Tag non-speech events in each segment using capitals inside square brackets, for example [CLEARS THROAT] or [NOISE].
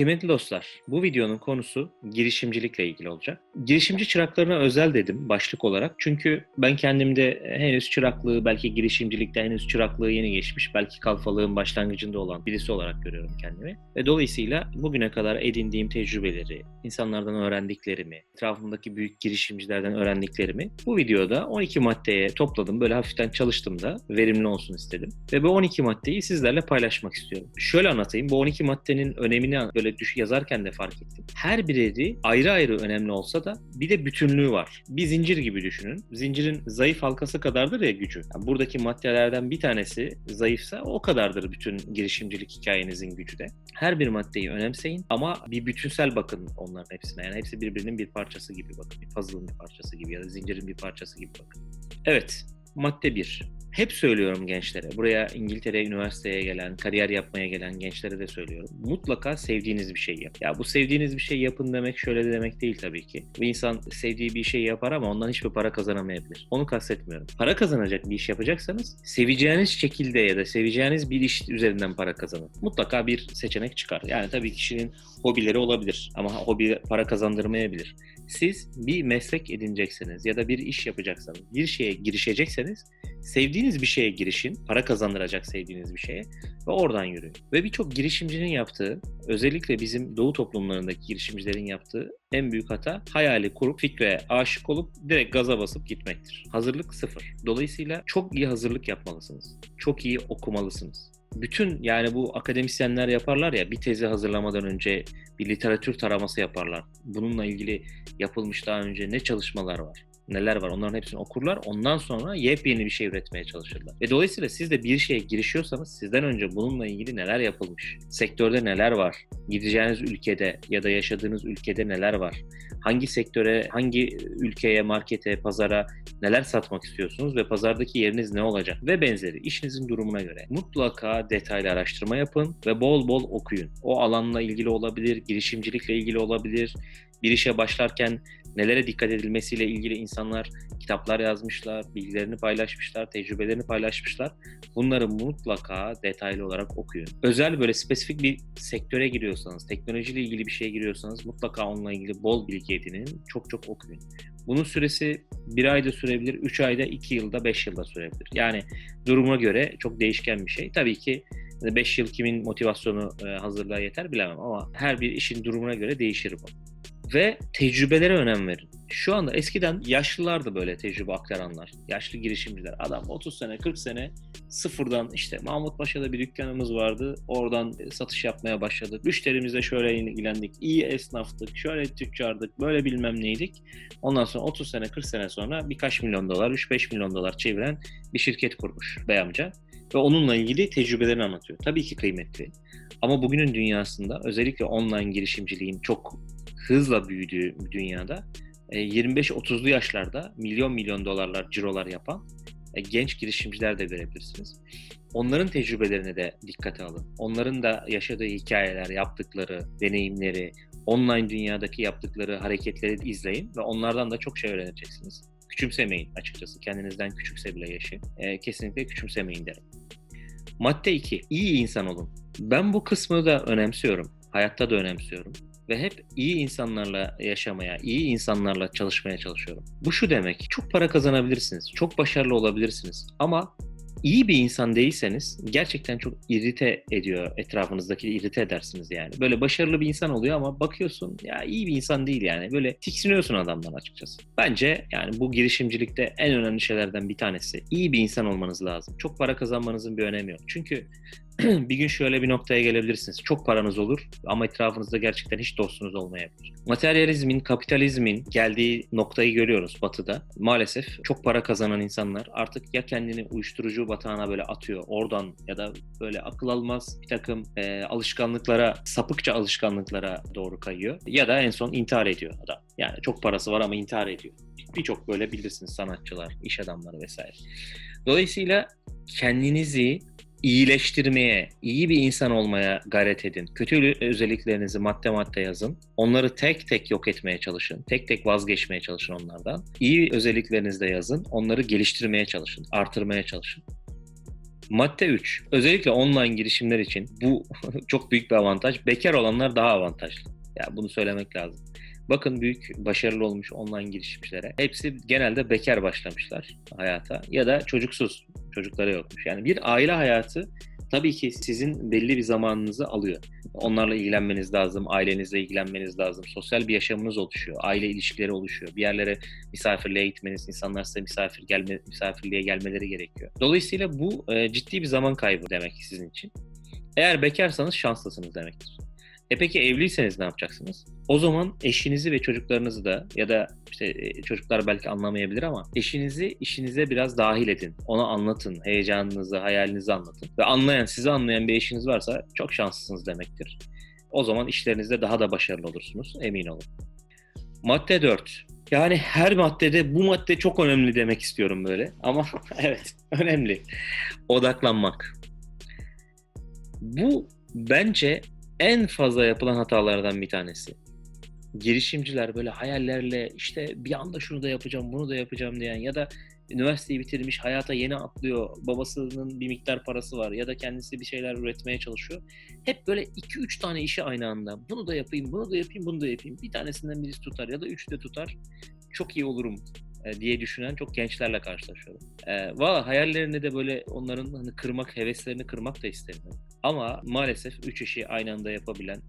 Kıymetli dostlar, bu videonun konusu girişimcilikle ilgili olacak. Girişimci çıraklarına özel dedim başlık olarak. Çünkü ben kendimde henüz çıraklığı, belki girişimcilikte henüz çıraklığı yeni geçmiş, belki kalfalığın başlangıcında olan birisi olarak görüyorum kendimi. Ve dolayısıyla bugüne kadar edindiğim tecrübeleri, insanlardan öğrendiklerimi, etrafımdaki büyük girişimcilerden öğrendiklerimi bu videoda 12 maddeye topladım. Böyle hafiften çalıştım da verimli olsun istedim. Ve bu 12 maddeyi sizlerle paylaşmak istiyorum. Şöyle anlatayım. Bu 12 maddenin önemini böyle düş yazarken de fark ettim. Her biri ayrı ayrı önemli olsa da bir de bütünlüğü var. Bir zincir gibi düşünün. Zincirin zayıf halkası kadardır ya gücü. Yani buradaki maddelerden bir tanesi zayıfsa o kadardır bütün girişimcilik hikayenizin gücü de. Her bir maddeyi önemseyin ama bir bütünsel bakın onların hepsine. Yani hepsi birbirinin bir parçası gibi bakın. Bir puzzle'ın bir parçası gibi ya da zincirin bir parçası gibi bakın. Evet, madde 1. Hep söylüyorum gençlere, buraya İngiltere üniversiteye gelen, kariyer yapmaya gelen gençlere de söylüyorum. Mutlaka sevdiğiniz bir şey yap. Ya bu sevdiğiniz bir şey yapın demek şöyle de demek değil tabii ki. Bir insan sevdiği bir şey yapar ama ondan hiçbir para kazanamayabilir. Onu kastetmiyorum. Para kazanacak bir iş yapacaksanız seveceğiniz şekilde ya da seveceğiniz bir iş üzerinden para kazanın. Mutlaka bir seçenek çıkar. Yani tabii kişinin hobileri olabilir ama hobi para kazandırmayabilir. Siz bir meslek edinecekseniz ya da bir iş yapacaksanız, bir şeye girişecekseniz sevdiğiniz bir şeye girişin, para kazandıracak sevdiğiniz bir şeye ve oradan yürüyün. Ve birçok girişimcinin yaptığı, özellikle bizim doğu toplumlarındaki girişimcilerin yaptığı en büyük hata hayali kurup fikre aşık olup direkt gaza basıp gitmektir. Hazırlık sıfır. Dolayısıyla çok iyi hazırlık yapmalısınız. Çok iyi okumalısınız bütün yani bu akademisyenler yaparlar ya bir tezi hazırlamadan önce bir literatür taraması yaparlar. Bununla ilgili yapılmış daha önce ne çalışmalar var? Neler var onların hepsini okurlar. Ondan sonra yepyeni bir şey üretmeye çalışırlar. Ve dolayısıyla siz de bir şeye girişiyorsanız sizden önce bununla ilgili neler yapılmış? Sektörde neler var? Gideceğiniz ülkede ya da yaşadığınız ülkede neler var? Hangi sektöre, hangi ülkeye, markete, pazara neler satmak istiyorsunuz ve pazardaki yeriniz ne olacak? Ve benzeri işinizin durumuna göre mutlaka detaylı araştırma yapın ve bol bol okuyun. O alanla ilgili olabilir, girişimcilikle ilgili olabilir, bir işe başlarken nelere dikkat edilmesiyle ilgili insanlar kitaplar yazmışlar, bilgilerini paylaşmışlar, tecrübelerini paylaşmışlar. Bunları mutlaka detaylı olarak okuyun. Özel böyle spesifik bir sektöre giriyorsanız, teknolojiyle ilgili bir şeye giriyorsanız mutlaka onunla ilgili bol bilgi edinin, çok çok okuyun. Bunun süresi bir ayda sürebilir, üç ayda, iki yılda, beş yılda sürebilir. Yani duruma göre çok değişken bir şey. Tabii ki 5 yıl kimin motivasyonu hazırlığa yeter bilemem ama her bir işin durumuna göre değişir bu ve tecrübelere önem verin. Şu anda eskiden yaşlılardı böyle tecrübe aktaranlar. Yaşlı girişimciler. Adam 30 sene 40 sene sıfırdan işte Mahmut Paşa'da bir dükkanımız vardı. Oradan satış yapmaya başladık. Müşterimizle şöyle ilgilendik. İyi esnaftık. Şöyle tüccardık. Böyle bilmem neydik. Ondan sonra 30 sene 40 sene sonra birkaç milyon dolar 3-5 milyon dolar çeviren bir şirket kurmuş bey amca. Ve onunla ilgili tecrübelerini anlatıyor. Tabii ki kıymetli. Ama bugünün dünyasında özellikle online girişimciliğin çok hızla büyüdüğü dünyada 25-30'lu e, yaşlarda milyon milyon dolarlar cirolar yapan e, genç girişimciler de görebilirsiniz. Onların tecrübelerine de dikkate alın. Onların da yaşadığı hikayeler, yaptıkları, deneyimleri, online dünyadaki yaptıkları hareketleri izleyin ve onlardan da çok şey öğreneceksiniz. Küçümsemeyin açıkçası. Kendinizden küçükse bile yaşı. E, kesinlikle küçümsemeyin derim. Madde 2. İyi insan olun. Ben bu kısmı da önemsiyorum. Hayatta da önemsiyorum ve hep iyi insanlarla yaşamaya, iyi insanlarla çalışmaya çalışıyorum. Bu şu demek, çok para kazanabilirsiniz, çok başarılı olabilirsiniz ama iyi bir insan değilseniz gerçekten çok irite ediyor etrafınızdaki irite edersiniz yani. Böyle başarılı bir insan oluyor ama bakıyorsun ya iyi bir insan değil yani. Böyle tiksiniyorsun adamdan açıkçası. Bence yani bu girişimcilikte en önemli şeylerden bir tanesi. İyi bir insan olmanız lazım. Çok para kazanmanızın bir önemi yok. Çünkü [CLEARS THROAT] bir gün şöyle bir noktaya gelebilirsiniz. Çok paranız olur ama etrafınızda gerçekten hiç dostunuz olmayabilir. Materyalizmin, kapitalizmin geldiği noktayı görüyoruz batıda. Maalesef çok para kazanan insanlar artık ya kendini uyuşturucu batağına böyle atıyor oradan ya da böyle akıl almaz bir takım e, alışkanlıklara, sapıkça alışkanlıklara doğru kayıyor. Ya da en son intihar ediyor adam. Yani çok parası var ama intihar ediyor. Birçok böyle bilirsiniz sanatçılar, iş adamları vesaire. Dolayısıyla kendinizi iyileştirmeye, iyi bir insan olmaya gayret edin. Kötü özelliklerinizi madde madde yazın. Onları tek tek yok etmeye çalışın. Tek tek vazgeçmeye çalışın onlardan. İyi özelliklerinizi de yazın. Onları geliştirmeye çalışın, artırmaya çalışın. Madde 3. Özellikle online girişimler için bu [LAUGHS] çok büyük bir avantaj. Bekar olanlar daha avantajlı. Ya bunu söylemek lazım. Bakın büyük başarılı olmuş online girişimcilere. Hepsi genelde bekar başlamışlar hayata ya da çocuksuz. Çocukları yokmuş. Yani bir aile hayatı tabii ki sizin belli bir zamanınızı alıyor. Onlarla ilgilenmeniz lazım, ailenizle ilgilenmeniz lazım. Sosyal bir yaşamınız oluşuyor, aile ilişkileri oluşuyor. Bir yerlere misafirliğe gitmeniz, insanlar size misafir gelme, misafirliğe gelmeleri gerekiyor. Dolayısıyla bu e, ciddi bir zaman kaybı demek sizin için. Eğer bekarsanız şanslısınız demektir. E peki evliyseniz ne yapacaksınız? O zaman eşinizi ve çocuklarınızı da ya da işte e, çocuklar belki anlamayabilir ama eşinizi işinize biraz dahil edin. Ona anlatın, heyecanınızı, hayalinizi anlatın. Ve anlayan, sizi anlayan bir eşiniz varsa çok şanslısınız demektir. O zaman işlerinizde daha da başarılı olursunuz, emin olun. Madde 4. Yani her maddede bu madde çok önemli demek istiyorum böyle. Ama [LAUGHS] evet önemli. Odaklanmak. Bu bence en fazla yapılan hatalardan bir tanesi. Girişimciler böyle hayallerle işte bir anda şunu da yapacağım, bunu da yapacağım diyen ya da üniversiteyi bitirmiş, hayata yeni atlıyor, babasının bir miktar parası var ya da kendisi bir şeyler üretmeye çalışıyor. Hep böyle 2-3 tane işi aynı anda. Bunu da yapayım, bunu da yapayım, bunu da yapayım. Bir tanesinden birisi tutar ya da üç de tutar. Çok iyi olurum diye düşünen çok gençlerle karşılaşıyorum. E, Valla hayallerini de böyle onların hani kırmak, heveslerini kırmak da istemiyorum. Ama maalesef üç işi aynı anda yapabilen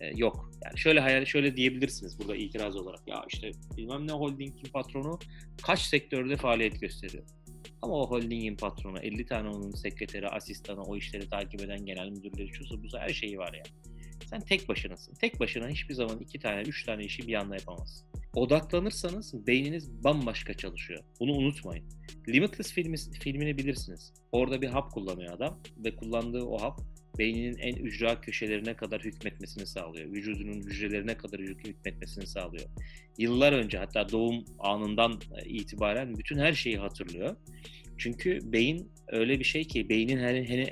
e, yok. Yani şöyle hayal şöyle diyebilirsiniz burada itiraz olarak. Ya işte bilmem ne holdingin patronu kaç sektörde faaliyet gösteriyor. Ama o holdingin patronu 50 tane onun sekreteri, asistanı, o işleri takip eden genel müdürleri, şusu buzu her şeyi var yani. Sen tek başınasın. Tek başına hiçbir zaman iki tane, üç tane işi bir anda yapamazsın. Odaklanırsanız beyniniz bambaşka çalışıyor. Bunu unutmayın. Limitless filmi, filmini bilirsiniz. Orada bir hap kullanıyor adam ve kullandığı o hap beyninin en ücra köşelerine kadar hükmetmesini sağlıyor. Vücudunun hücrelerine kadar hükmetmesini sağlıyor. Yıllar önce hatta doğum anından itibaren bütün her şeyi hatırlıyor. Çünkü beyin öyle bir şey ki beynin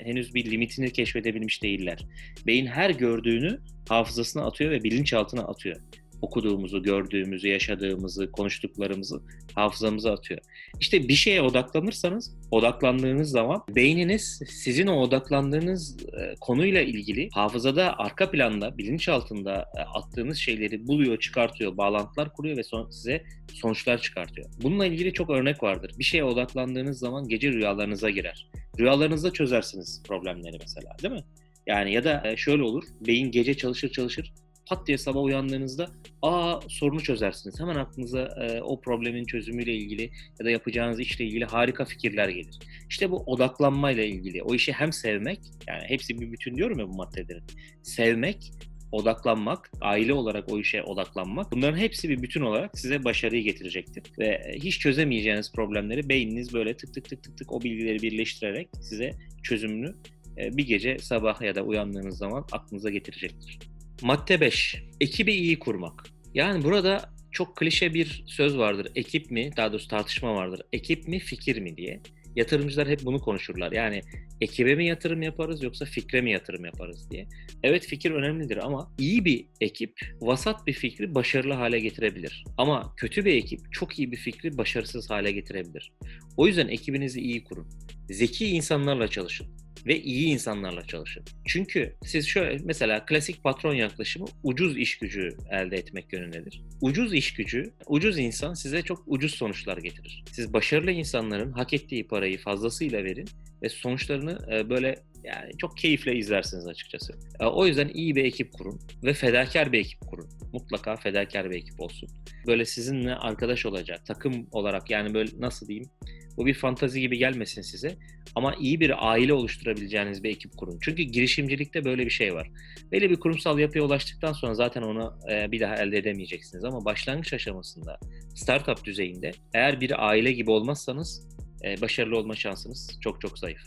henüz bir limitini keşfedebilmiş değiller. Beyin her gördüğünü hafızasına atıyor ve bilinçaltına atıyor okuduğumuzu, gördüğümüzü, yaşadığımızı, konuştuklarımızı hafızamıza atıyor. İşte bir şeye odaklanırsanız, odaklandığınız zaman beyniniz sizin o odaklandığınız e, konuyla ilgili hafızada arka planda, bilinç altında e, attığınız şeyleri buluyor, çıkartıyor, bağlantılar kuruyor ve son, size sonuçlar çıkartıyor. Bununla ilgili çok örnek vardır. Bir şeye odaklandığınız zaman gece rüyalarınıza girer. Rüyalarınızda çözersiniz problemleri mesela değil mi? Yani ya da e, şöyle olur. Beyin gece çalışır çalışır pat diye sabah uyandığınızda aa sorunu çözersiniz. Hemen aklınıza e, o problemin çözümüyle ilgili ya da yapacağınız işle ilgili harika fikirler gelir. İşte bu odaklanmayla ilgili. O işi hem sevmek, yani hepsi bir bütün diyorum ya bu maddelerin. Sevmek, odaklanmak, aile olarak o işe odaklanmak bunların hepsi bir bütün olarak size başarıyı getirecektir. Ve hiç çözemeyeceğiniz problemleri beyniniz böyle tık tık tık tık tık o bilgileri birleştirerek size çözümünü e, bir gece sabah ya da uyandığınız zaman aklınıza getirecektir. Madde 5. Ekibi iyi kurmak. Yani burada çok klişe bir söz vardır. Ekip mi? Daha doğrusu tartışma vardır. Ekip mi, fikir mi diye. Yatırımcılar hep bunu konuşurlar. Yani ekibe mi yatırım yaparız yoksa fikre mi yatırım yaparız diye. Evet fikir önemlidir ama iyi bir ekip vasat bir fikri başarılı hale getirebilir. Ama kötü bir ekip çok iyi bir fikri başarısız hale getirebilir. O yüzden ekibinizi iyi kurun. Zeki insanlarla çalışın ve iyi insanlarla çalışın. Çünkü siz şöyle mesela klasik patron yaklaşımı ucuz iş gücü elde etmek yönündedir. Ucuz iş gücü, ucuz insan size çok ucuz sonuçlar getirir. Siz başarılı insanların hak ettiği parayı fazlasıyla verin ve sonuçlarını e, böyle yani çok keyifle izlersiniz açıkçası. E, o yüzden iyi bir ekip kurun ve fedakar bir ekip kurun. Mutlaka fedakar bir ekip olsun. Böyle sizinle arkadaş olacak, takım olarak yani böyle nasıl diyeyim bu bir fantazi gibi gelmesin size. Ama iyi bir aile oluşturabileceğiniz bir ekip kurun. Çünkü girişimcilikte böyle bir şey var. Belli bir kurumsal yapıya ulaştıktan sonra zaten onu e, bir daha elde edemeyeceksiniz. Ama başlangıç aşamasında, startup düzeyinde eğer bir aile gibi olmazsanız e, başarılı olma şansınız çok çok zayıf.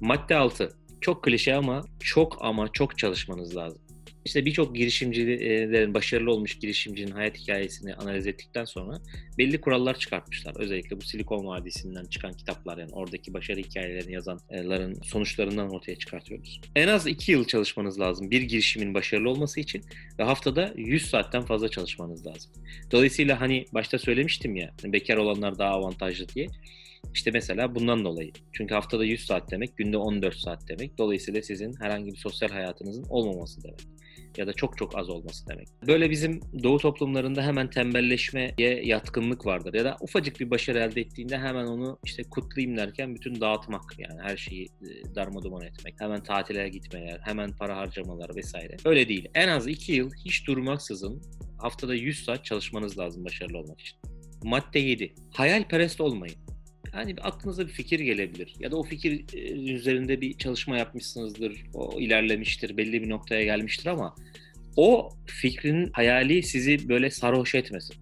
Madde 6. Çok klişe ama çok ama çok çalışmanız lazım. İşte birçok girişimcilerin, başarılı olmuş girişimcinin hayat hikayesini analiz ettikten sonra belli kurallar çıkartmışlar. Özellikle bu Silikon Vadisi'nden çıkan kitaplar yani oradaki başarı hikayelerini yazanların sonuçlarından ortaya çıkartıyoruz. En az 2 yıl çalışmanız lazım bir girişimin başarılı olması için ve haftada 100 saatten fazla çalışmanız lazım. Dolayısıyla hani başta söylemiştim ya bekar olanlar daha avantajlı diye. İşte mesela bundan dolayı. Çünkü haftada 100 saat demek, günde 14 saat demek. Dolayısıyla sizin herhangi bir sosyal hayatınızın olmaması demek. Ya da çok çok az olması demek. Böyle bizim doğu toplumlarında hemen tembelleşmeye yatkınlık vardır. Ya da ufacık bir başarı elde ettiğinde hemen onu işte kutlayayım derken bütün dağıtmak yani her şeyi e, darma etmek. Hemen tatile gitmeler, hemen para harcamalar vesaire. Öyle değil. En az 2 yıl hiç durmaksızın haftada 100 saat çalışmanız lazım başarılı olmak için. Madde 7. Hayalperest olmayın. Yani aklınıza bir fikir gelebilir ya da o fikir e, üzerinde bir çalışma yapmışsınızdır, o ilerlemiştir, belli bir noktaya gelmiştir ama o fikrin hayali sizi böyle sarhoş etmesin.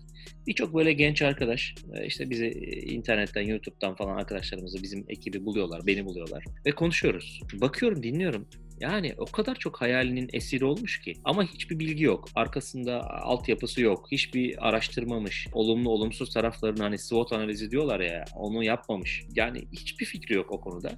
Birçok böyle genç arkadaş e, işte bizi e, internetten, YouTube'dan falan arkadaşlarımızı, bizim ekibi buluyorlar, beni buluyorlar ve konuşuyoruz. Bakıyorum, dinliyorum. Yani o kadar çok hayalinin esiri olmuş ki ama hiçbir bilgi yok. Arkasında altyapısı yok. Hiçbir araştırmamış. Olumlu olumsuz taraflarını hani SWOT analizi diyorlar ya onu yapmamış. Yani hiçbir fikri yok o konuda.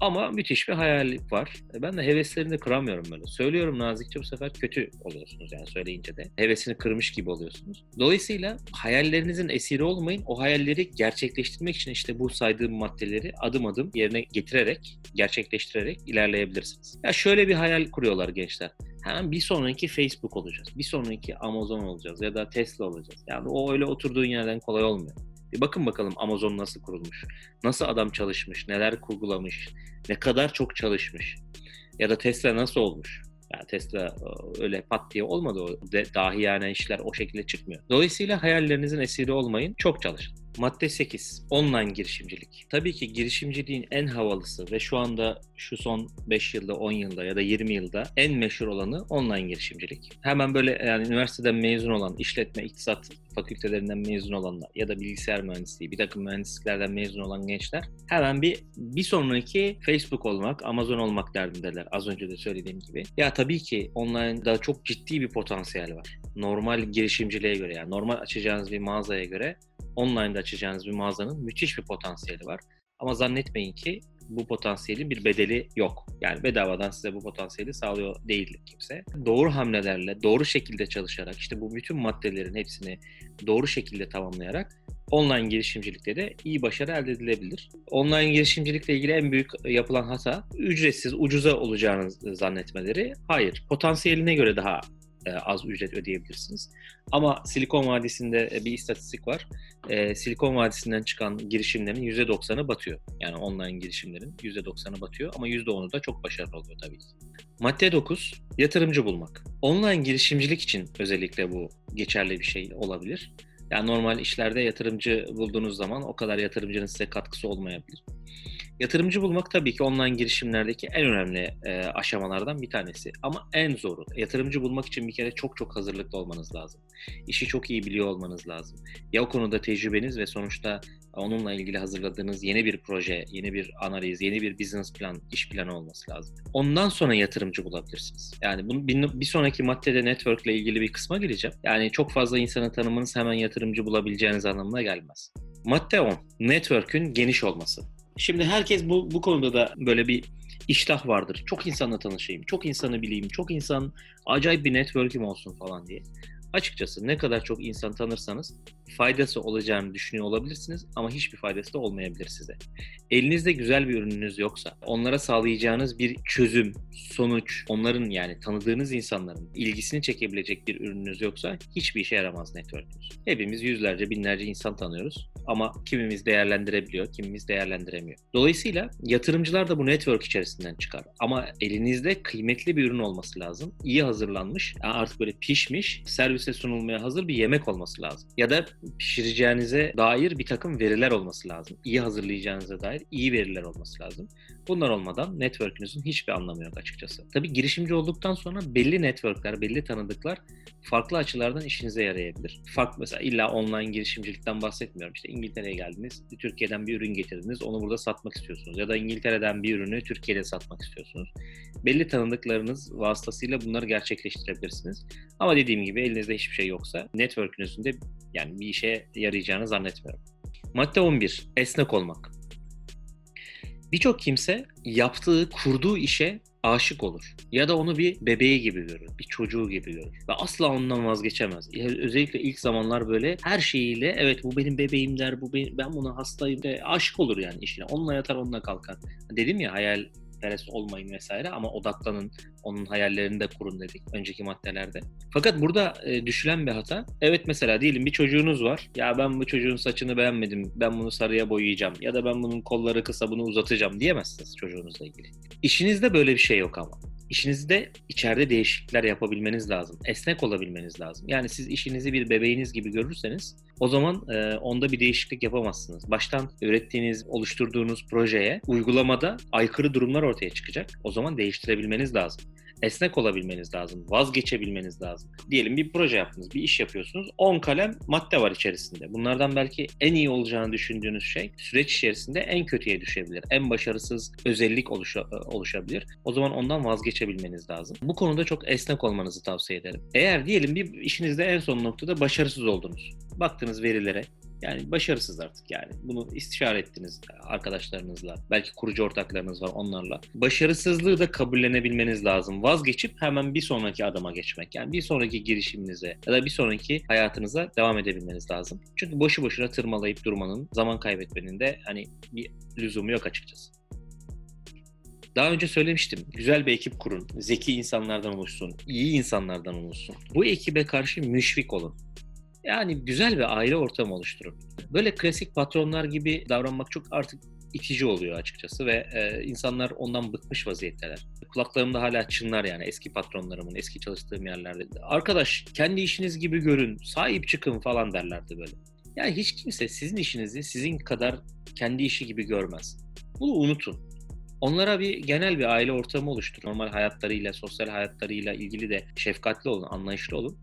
Ama müthiş bir hayal var. E, ben de heveslerini kıramıyorum böyle. Söylüyorum nazikçe bu sefer kötü oluyorsunuz yani söyleyince de. Hevesini kırmış gibi oluyorsunuz. Dolayısıyla hayallerinizin esiri olmayın. O hayalleri gerçekleştirmek için işte bu saydığım maddeleri adım adım yerine getirerek, gerçekleştirerek ilerleyebilirsiniz. Ya şöyle bir hayal kuruyorlar gençler. Hemen bir sonraki Facebook olacağız. Bir sonraki Amazon olacağız ya da Tesla olacağız. Yani o öyle oturduğun yerden kolay olmuyor. Bir bakın bakalım Amazon nasıl kurulmuş, nasıl adam çalışmış, neler kurgulamış, ne kadar çok çalışmış. Ya da Tesla nasıl olmuş? Yani Tesla e, öyle pat diye olmadı. O dahi yani işler o şekilde çıkmıyor. Dolayısıyla hayallerinizin esiri olmayın. Çok çalışın. Madde 8. Online girişimcilik. Tabii ki girişimciliğin en havalısı ve şu anda şu son 5 yılda, 10 yılda ya da 20 yılda en meşhur olanı online girişimcilik. Hemen böyle yani üniversiteden mezun olan, işletme, iktisat fakültelerinden mezun olanlar ya da bilgisayar mühendisliği, bir takım mühendisliklerden mezun olan gençler hemen bir bir sonraki Facebook olmak, Amazon olmak derdindeler. Az önce de söylediğim gibi. Ya tabii ki online'da çok ciddi bir potansiyel var. Normal girişimciliğe göre yani normal açacağınız bir mağazaya göre online'da açacağınız bir mağazanın müthiş bir potansiyeli var. Ama zannetmeyin ki bu potansiyelin bir bedeli yok. Yani bedavadan size bu potansiyeli sağlıyor değil kimse. Doğru hamlelerle, doğru şekilde çalışarak, işte bu bütün maddelerin hepsini doğru şekilde tamamlayarak online girişimcilikte de iyi başarı elde edilebilir. Online girişimcilikle ilgili en büyük yapılan hata ücretsiz, ucuza olacağını zannetmeleri. Hayır, potansiyeline göre daha e, az ücret ödeyebilirsiniz. Ama Silikon Vadisi'nde e, bir istatistik var. E, Silikon Vadisi'nden çıkan girişimlerin %90'ı batıyor. Yani online girişimlerin %90'ı batıyor ama %10'u da çok başarılı oluyor tabii ki. Madde 9, yatırımcı bulmak. Online girişimcilik için özellikle bu geçerli bir şey olabilir. Yani normal işlerde yatırımcı bulduğunuz zaman o kadar yatırımcının size katkısı olmayabilir. Yatırımcı bulmak tabii ki online girişimlerdeki en önemli e, aşamalardan bir tanesi. Ama en zoru. Yatırımcı bulmak için bir kere çok çok hazırlıklı olmanız lazım. İşi çok iyi biliyor olmanız lazım. Ya o konuda tecrübeniz ve sonuçta onunla ilgili hazırladığınız yeni bir proje, yeni bir analiz, yeni bir business plan, iş planı olması lazım. Ondan sonra yatırımcı bulabilirsiniz. Yani bunu bir, sonraki maddede network ile ilgili bir kısma gireceğim. Yani çok fazla insanı tanımanız hemen yatırımcı bulabileceğiniz anlamına gelmez. Madde 10. Network'ün geniş olması. Şimdi herkes bu, bu konuda da böyle bir iştah vardır. Çok insanla tanışayım, çok insanı bileyim, çok insan acayip bir network'im olsun falan diye. Açıkçası ne kadar çok insan tanırsanız faydası olacağını düşünüyor olabilirsiniz ama hiçbir faydası da olmayabilir size. Elinizde güzel bir ürününüz yoksa, onlara sağlayacağınız bir çözüm, sonuç, onların yani tanıdığınız insanların ilgisini çekebilecek bir ürününüz yoksa hiçbir işe yaramaz network'ünüz. Hepimiz yüzlerce, binlerce insan tanıyoruz ama kimimiz değerlendirebiliyor, kimimiz değerlendiremiyor. Dolayısıyla yatırımcılar da bu network içerisinden çıkar. Ama elinizde kıymetli bir ürün olması lazım. İyi hazırlanmış, yani artık böyle pişmiş, servise sunulmaya hazır bir yemek olması lazım. Ya da pişireceğinize dair bir takım veriler olması lazım. İyi hazırlayacağınıza dair iyi veriler olması lazım. Bunlar olmadan network'ünüzün hiçbir anlamı yok açıkçası. Tabii girişimci olduktan sonra belli network'ler, belli tanıdıklar farklı açılardan işinize yarayabilir. Farklı mesela illa online girişimcilikten bahsetmiyorum. İşte İngiltere'ye geldiniz. Türkiye'den bir ürün getirdiniz. Onu burada satmak istiyorsunuz. Ya da İngiltere'den bir ürünü Türkiye'de satmak istiyorsunuz. Belli tanıdıklarınız vasıtasıyla bunları gerçekleştirebilirsiniz. Ama dediğim gibi elinizde hiçbir şey yoksa network'ünüzün de yani bir işe yarayacağını zannetmiyorum. Madde 11. Esnek olmak. Birçok kimse yaptığı, kurduğu işe aşık olur. Ya da onu bir bebeği gibi görür, bir çocuğu gibi görür. Ve asla ondan vazgeçemez. Özellikle ilk zamanlar böyle her şeyiyle evet bu benim bebeğim der, bu benim, ben buna hastayım de aşık olur yani işine. Onunla yatar, onunla kalkar. Dedim ya hayal perest olmayın vesaire ama odaklanın, onun hayallerini de kurun dedik önceki maddelerde. Fakat burada e, düşülen bir hata, evet mesela diyelim bir çocuğunuz var, ya ben bu çocuğun saçını beğenmedim, ben bunu sarıya boyayacağım ya da ben bunun kolları kısa bunu uzatacağım diyemezsiniz çocuğunuzla ilgili. İşinizde böyle bir şey yok ama. İşinizde içeride değişiklikler yapabilmeniz lazım. Esnek olabilmeniz lazım. Yani siz işinizi bir bebeğiniz gibi görürseniz o zaman e, onda bir değişiklik yapamazsınız. Baştan ürettiğiniz, oluşturduğunuz projeye uygulamada aykırı durumlar ortaya çıkacak. O zaman değiştirebilmeniz lazım esnek olabilmeniz lazım, vazgeçebilmeniz lazım. Diyelim bir proje yaptınız, bir iş yapıyorsunuz. 10 kalem madde var içerisinde. Bunlardan belki en iyi olacağını düşündüğünüz şey süreç içerisinde en kötüye düşebilir. En başarısız özellik oluşa, oluşabilir. O zaman ondan vazgeçebilmeniz lazım. Bu konuda çok esnek olmanızı tavsiye ederim. Eğer diyelim bir işinizde en son noktada başarısız oldunuz. Baktınız verilere, yani başarısız artık yani. Bunu istişare ettiniz arkadaşlarınızla. Belki kurucu ortaklarınız var onlarla. Başarısızlığı da kabullenebilmeniz lazım. Vazgeçip hemen bir sonraki adıma geçmek. Yani bir sonraki girişiminize ya da bir sonraki hayatınıza devam edebilmeniz lazım. Çünkü boşu boşuna tırmalayıp durmanın, zaman kaybetmenin de hani bir lüzumu yok açıkçası. Daha önce söylemiştim. Güzel bir ekip kurun. Zeki insanlardan oluşsun. iyi insanlardan oluşsun. Bu ekibe karşı müşfik olun. Yani güzel bir aile ortamı oluşturun. Böyle klasik patronlar gibi davranmak çok artık itici oluyor açıkçası ve e, insanlar ondan bıkmış vaziyetteler. Kulaklarımda hala çınlar yani eski patronlarımın, eski çalıştığım yerlerde. Arkadaş kendi işiniz gibi görün, sahip çıkın falan derlerdi böyle. Yani hiç kimse sizin işinizi sizin kadar kendi işi gibi görmez. Bunu unutun. Onlara bir genel bir aile ortamı oluşturun. Normal hayatlarıyla, sosyal hayatlarıyla ilgili de şefkatli olun, anlayışlı olun.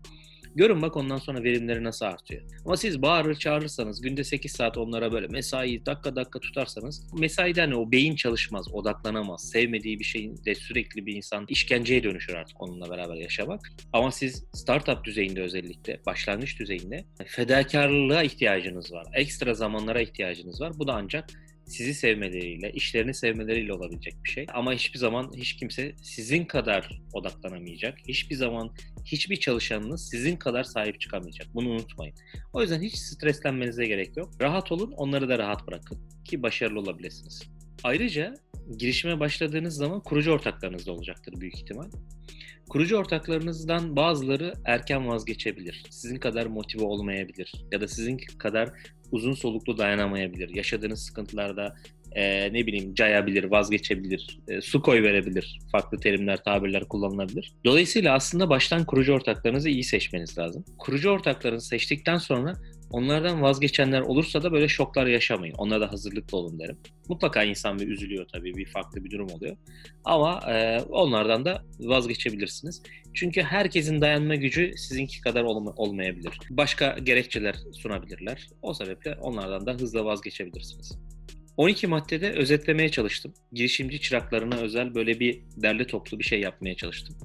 Görün bak ondan sonra verimleri nasıl artıyor. Ama siz bağırır çağırırsanız günde 8 saat onlara böyle mesai dakika dakika tutarsanız mesaiden o beyin çalışmaz, odaklanamaz. Sevmediği bir şeyin de sürekli bir insan işkenceye dönüşür artık onunla beraber yaşamak. Ama siz startup düzeyinde özellikle başlangıç düzeyinde fedakarlılığa ihtiyacınız var. Ekstra zamanlara ihtiyacınız var. Bu da ancak sizi sevmeleriyle, işlerini sevmeleriyle olabilecek bir şey. Ama hiçbir zaman hiç kimse sizin kadar odaklanamayacak. Hiçbir zaman hiçbir çalışanınız sizin kadar sahip çıkamayacak. Bunu unutmayın. O yüzden hiç streslenmenize gerek yok. Rahat olun, onları da rahat bırakın ki başarılı olabilirsiniz. Ayrıca girişime başladığınız zaman kurucu ortaklarınız da olacaktır büyük ihtimal. Kurucu ortaklarınızdan bazıları erken vazgeçebilir. Sizin kadar motive olmayabilir ya da sizin kadar uzun soluklu dayanamayabilir. Yaşadığınız sıkıntılarda e, ne bileyim cayabilir, vazgeçebilir, e, su koy verebilir. Farklı terimler, tabirler kullanılabilir. Dolayısıyla aslında baştan kurucu ortaklarınızı iyi seçmeniz lazım. Kurucu ortaklarınızı seçtikten sonra onlardan vazgeçenler olursa da böyle şoklar yaşamayın. Onlara da hazırlıklı olun derim. Mutlaka insan bir üzülüyor tabii, bir farklı bir durum oluyor. Ama e, onlardan da vazgeçebilirsiniz. Çünkü herkesin dayanma gücü sizinki kadar olma, olmayabilir. Başka gerekçeler sunabilirler. O sebeple onlardan da hızla vazgeçebilirsiniz. 12 maddede özetlemeye çalıştım. Girişimci çıraklarına özel böyle bir derli toplu bir şey yapmaya çalıştım.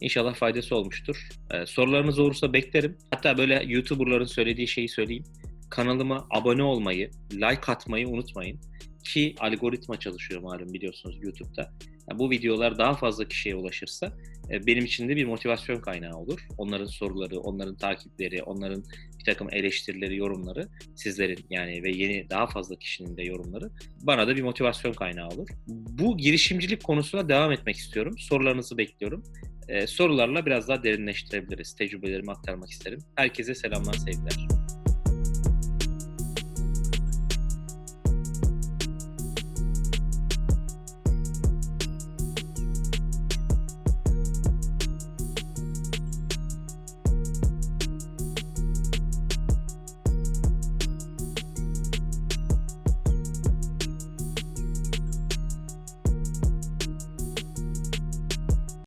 İnşallah faydası olmuştur. Ee, sorularınız olursa beklerim. Hatta böyle YouTuber'ların söylediği şeyi söyleyeyim. Kanalıma abone olmayı, like atmayı unutmayın. Ki algoritma çalışıyor malum biliyorsunuz YouTube'da. Yani bu videolar daha fazla kişiye ulaşırsa e, benim için de bir motivasyon kaynağı olur. Onların soruları, onların takipleri, onların takım eleştirileri, yorumları sizlerin yani ve yeni daha fazla kişinin de yorumları bana da bir motivasyon kaynağı olur. Bu girişimcilik konusuna devam etmek istiyorum. Sorularınızı bekliyorum. Ee, sorularla biraz daha derinleştirebiliriz. Tecrübelerimi aktarmak isterim. Herkese selamlar, sevgiler.